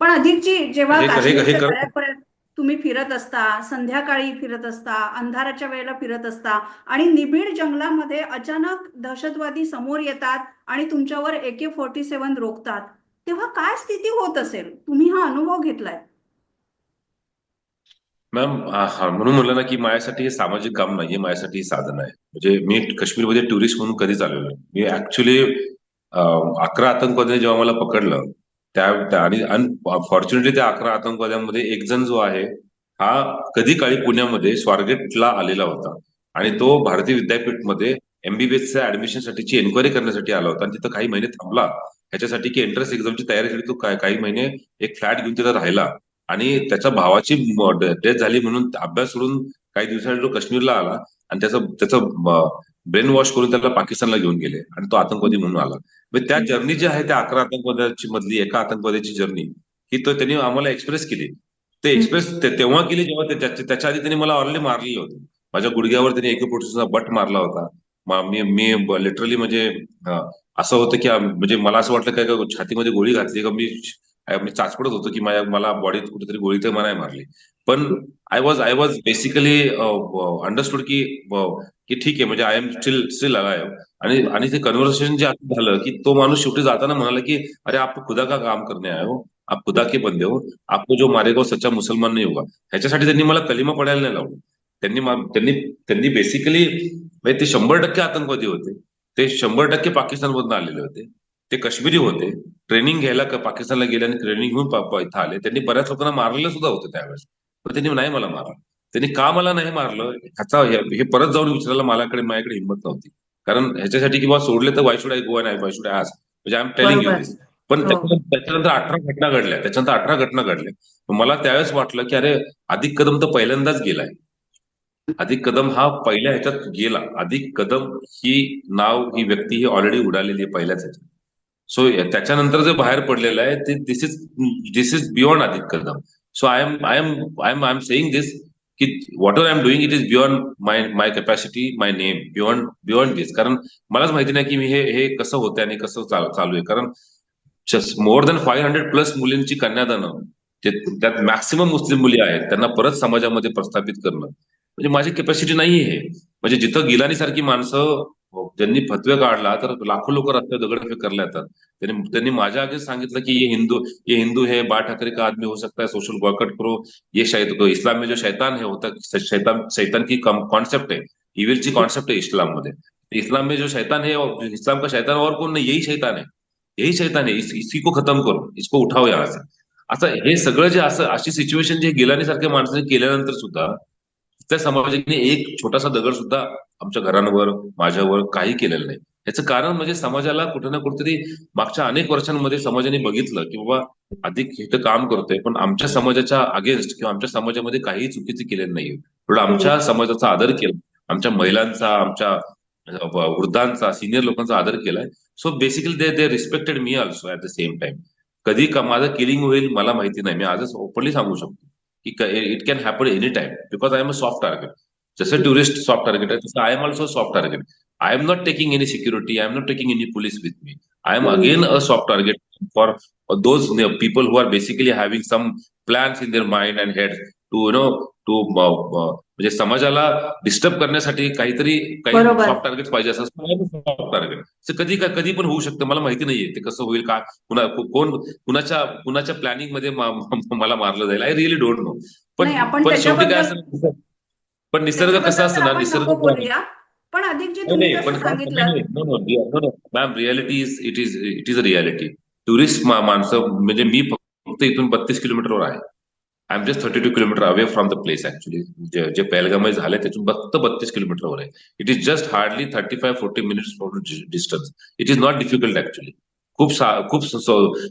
पण अधिकची जेव्हा तळ्यापर्यंत तुम्ही फिरत असता संध्याकाळी फिरत असता अंधाराच्या वेळेला फिरत असता आणि निबिड जंगलामध्ये अचानक दहशतवादी समोर येतात आणि तुमच्यावर एके फोर्टी सेव्हन रोखतात तेव्हा काय स्थिती होत असेल? तुम्ही हा अनुभव घेतलाय. मॅम म्हणून म्हणलं ना की माझ्यासाठी हे सामाजिक काम नाहीये माझ्यासाठी हे साधन आहे. म्हणजे मी काश्मीरमध्ये टुरिस्ट म्हणून कधीच आलेलो नाही. मी ऍक्च्युली अकरा आतंकवाद्यांनी जेव्हा मला पकडलं त्या आणि अनफॉर्च्युनेटली त्या अकरा आतंकवाद्यांमध्ये एक जण जो आहे हा कधी काळी पुण्यामध्ये स्वारगेटला आलेला होता. आणि तो भारतीय विद्यापीठमध्ये एमबीबीएसच्या ऍडमिशन साठीची एन्क्वायरी करण्यासाठी आला होता. आणि तिथं काही महिने थांबला. ह्याच्यासाठी की एंट्रन्स एक्झामची तयारीसाठी तो काही महिने एक फ्लॅट घेऊन तिथं राहिला. आणि त्याच्या भावाची डेथ झाली म्हणून अभ्यास सोडून काही दिवसांनी तो काश्मीरला आला. आणि त्याचं त्याचं ब्रेन वॉश करून त्याला पाकिस्तानला घेऊन गेले आणि तो आतंकवादी म्हणून आला. म्हणजे त्या जर्नी जी आहे त्या अकरा आतंकवाद्याची मधली एका आतंकवाद्याची जर्नी ही तो त्यांनी आम्हाला एक्सप्रेस केली. ते एक्सप्रेस तेव्हा केली जेव्हा त्याच्या आधी त्यांनी मला ऑलरेडी मारलेलं होतं. माझ्या गुडघ्यावर त्यांनी एक फोटीचा बट मारला होता. म- मी लिटरली म्हणजे असं होतं की म्हणजे मला असं वाटलं काय छातीमध्ये गोळी घातली का मी मी चाचपडत होतो की माझ्या मला बॉडीत कुठेतरी गोळी तर मला मारली. पण I was I was basically understood की की ठीक आहे म्हणजे I am still still alive आणि आणि ते कन्व्हर्सेशन जे आता झालं की तो माणूस शेवटी जाताना म्हणाला की अरे आप खुदा का काम करणे आयो हो? आप खुदा के बंदे हो? आपको जो मारेगा सच्चा मुसलमान नाही होगा. ह्याच्यासाठी त्यांनी मला कलिमा पडायला नाही लावलं. त्यांनी त्यांनी त्यांनी बेसिकली म्हणजे ते शंभर टक्के आतंकवादी होते. ते शंभर टक्के पाकिस्तानमधून आलेले होते. ते काश्मीरी होते. ट्रेनिंग घ्यायला पाकिस्तानला गेले आणि ट्रेनिंग घेऊन इथं आले. त्यांनी बऱ्याच लोकांना मारलेलं सुद्धा होतं त्यावेळेस. पण त्यांनी नाही मला मारलं. त्यांनी का मला नाही मारलं ह्याचा हे परत जाऊन विचारायला माझ्याकडे माझ्याकडे हिंमत नव्हती. कारण ह्याच्यासाठी किंवा सोडले तर वाय शुड आय गो नाही वाय शुड आय आज. म्हणजे I am telling you. This पण हो. त्याच्यानंतर त्याच्यानंतर अठरा घटना घडल्या. त्याच्यानंतर अठरा घटना घडल्या. मला त्यावेळेस वाटलं की अरे अधिक कदम तर पहिल्यांदाच गेलाय. अधिक कदम हा पहिल्या ह्याच्यात गेला. अधिक कदम ही नाव ही व्यक्ती ही ऑलरेडी उडालेली आहे पहिल्याच ह्याच्यात. सो त्याच्यानंतर जे बाहेर पडलेलं आहे ते this is this is beyond Adhik Kadam. So I am I am I am I am saying this की what I am doing it is beyond my my capacity my name beyond beyond this कारण मलाच माहिती नाही की मी हे हे कसं होतंय आणि कसं चालू आहे. कारण more than five hundred plus मुलींची कन्यादानं त्यात मॅक्सिमम मुस्लिम मुली आहेत त्यांना परत समाजामध्ये प्रस्थापित करणं. म्हणजे माझी कॅपॅसिटी नाही आहे म्हणजे जिथं गिलानी सारखी माणसं हो, ज्यांनी फतवे काढला तर लाखो लोक रस्त्यावर दगडफेक करला येतात त्यांनी त्यांनी माझ्या आधीच सांगितलं की ये हिंदू ये हिंदू है बा ठाकरे का आदमी हो सकता है सोशल बॉयकट करो. ये शैत इस्लाम में जो शैतान है होता शैतान शैतान की कॉन्सेप्ट है इविलची कॉन्सेप्ट है इस्लाममध्ये इस्लाम में जो शैतान है और इस्लाम का शैतान और कोण नाही? यही शैतान है यही शैतान है इस, इसी को खतम करो. इसको उठाव या से. असं हे सगळं जे असं अशी सिच्युएशन जे गिलानी सारख्या माणसाने केल्यानंतर सुद्धा त्या समाजाने एक छोटासा दगड सुद्धा आमच्या घरांवर माझ्यावर काही केलेलं नाही. याचं कारण म्हणजे समाजाला कुठे ना कुठेतरी मागच्या अनेक वर्षांमध्ये समाजाने बघितलं की बाबा अधिक इथं काम करतोय पण आमच्या समाजाच्या अगेन्स्ट किंवा आमच्या समाजामध्ये काही चुकीचे केलेलं नाहीये. थोडं आमच्या समाजाचा आदर केला. आमच्या महिलांचा आमच्या वृद्धांचा सिनियर लोकांचा आदर केलाय. So basically they they respected me also at the same time कधी का माझं किलिंग होईल मला माहिती नाही. मी आजच ओपनली सांगू शकतो की it can happen any time because I am a soft target जसं टुरिस्ट सॉफ्ट टार्गेट आहे तसं I am also soft target I am not taking any security I am not taking any police with me I am again a soft target for those people who are basically having some plans in their mind and head to you know to म्हणजे समाजाला disturb करण्यासाठी काहीतरी काही. Soft target पाहिजे असं soft target कधी कधी पण होऊ शकतं मला माहिती नाहीये ते कसं होईल का कुणा कोण कुणाच्या कुणाच्या प्लॅनिंगमध्ये मला मारलं जाईल. आय रिअली डोंट नो पण शेवटी काय असतं पण निसर्ग कसा असतो ना निसर्ग पण अधिकजी नाही, तुम्ही सांगितलं. Ma'am reality is it is it is a reality tourist माणसं म्हणजे मी फक्त इथून बत्तीस किलोमीटरवर आहे. I am just thirty two kilometre away from the place actually जे जे पहलगाम झाले त्यातून फक्त बत्तीस किलोमीटरवर आहे. It is just hardly thirty five forty minutes from distance it is not difficult actually खूप खूप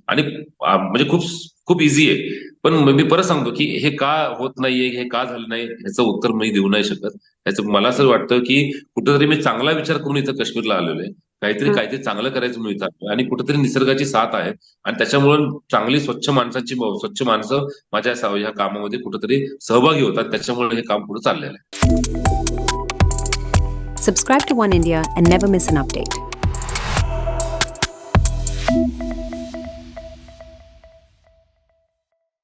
आणि म्हणजे खूप खूप इझी आहे पण मी परत सांगतो की हे का होत नाहीये हे का झालं नाही ह्याचं उत्तर मी देऊ नाही शकत ह्याचं मला असं वाटतं की कुठेतरी मी चांगला विचार करून इथं काश्मीरला आलेलो आहे काहीतरी. काहीतरी चांगलं करायचं म्हणून इथं. आणि कुठेतरी निसर्गाची साथ आहे आणि त्याच्यामुळे चांगली स्वच्छ माणसांची स्वच्छ माणसं माझ्या ह्या कामामध्ये कुठेतरी सहभागी होतात त्याच्यामुळे हे काम पुढे चाललेलं आहे Subscribe to One India and never miss an update.